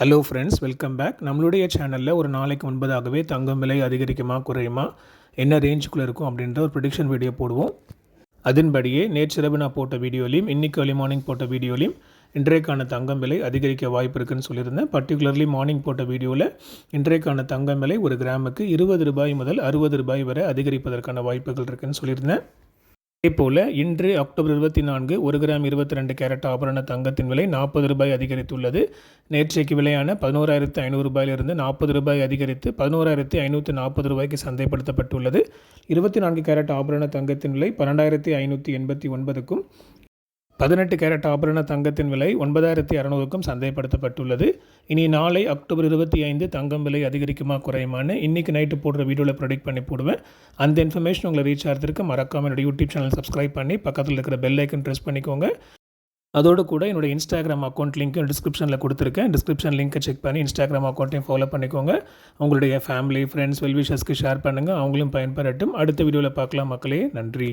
Hello friends welcome back நம்மளுடைய சேனலில் ஒரு நாளைக்கு முன்பதாகவே தங்கம் விலை அதிகரிக்குமா குறையுமா என்ன ரேஞ்சுக்குள்ளே இருக்கும் அப்படின்ற ஒரு ப்ரிடிக்ஷன் வீடியோ போடுவோம். அதன்படியே நேற்றிரவு நான் போட்ட வீடியோலையும் இன்றைக்கி early மார்னிங் போட்ட வீடியோலையும் இன்றைக்கான தங்கம் விலை அதிகரிக்க வாய்ப்பு இருக்குன்னு சொல்லியிருந்தேன். பர்டிகுலர்லி மார்னிங் போட்ட வீடியோவில் இன்றைக்கான தங்கம் விலை ஒரு கிராமுக்கு இருபது ரூபாய் முதல் அறுபது ரூபாய் வரை அதிகரிப்பதற்கான வாய்ப்புகள் இருக்குன்னு சொல்லியிருந்தேன். அதேபோல் இன்று அக்டோபர் இருபத்தி நான்கு ஒரு கிராம் இருபத்தி ரெண்டு கேரட் ஆபரண தங்கத்தின் விலை நாற்பது ரூபாய் அதிகரித்துள்ளது. நேற்றைக்கு விலையான பதினோராயிரத்து ஐநூறு ரூபாயிலிருந்து நாற்பது ரூபாய் அதிகரித்து பதினோராயிரத்தி ஐநூற்றி நாற்பது ரூபாய்க்கு சந்தைப்படுத்தப்பட்டுள்ளது. இருபத்தி நான்கு கேரட் ஆபரண தங்கத்தின் விலை பன்னெண்டாயிரத்தி ஐநூற்றி எண்பத்தி ஒன்பதுக்கும் பதினெட்டு கேரட் ஆபரண தங்கத்தின் விலை ஒன்பதாயிரத்தி அறநூறுக்கும் சந்தைப்படுத்தப்பட்டுள்ளது. இனி நாளை அக்டோபர் இருபத்தி ஐந்து தங்கம் விலை அதிகரிக்குமா குறையுமான்னு இன்றைக்கி நைட்டு போடுற வீடியோவில் ப்ரொடிக்ட் பண்ணி போடுவேன். அந்த இன்ஃபர்மேஷன் உங்களை ரீச் ஆகிறதுக்கு மறக்காமல் என்னோட யூடியூப் சேனல் சப்ஸ்கிரைப் பண்ணி பக்கத்தில் இருக்கிற பெல் ஐக்கன் ப்ரெஸ் பண்ணிக்கோங்க. அதோடு கூட என்னோடய இன்ஸ்டாகிராம் அக்கௌண்ட் லிங்க்கும் டிஸ்கிரிப்ஷனில் கொடுத்துருக்கேன். டிஸ்கிரிப்ஷன் லிங்க்கை செக் பண்ணி இன்ஸ்டாகிராம் அக்கௌண்ட்டையும் ஃபாலோ பண்ணிக்கோங்க. உங்களுடைய ஃபேமிலி ஃப்ரெண்ட்ஸ் வெல்விஷர்ஸ்க்கு ஷேர் பண்ணுங்கள் அவங்களும் பயன்பெறட்டும். அடுத்த வீடியோவில் பார்க்கலாம் மக்களே. நன்றி.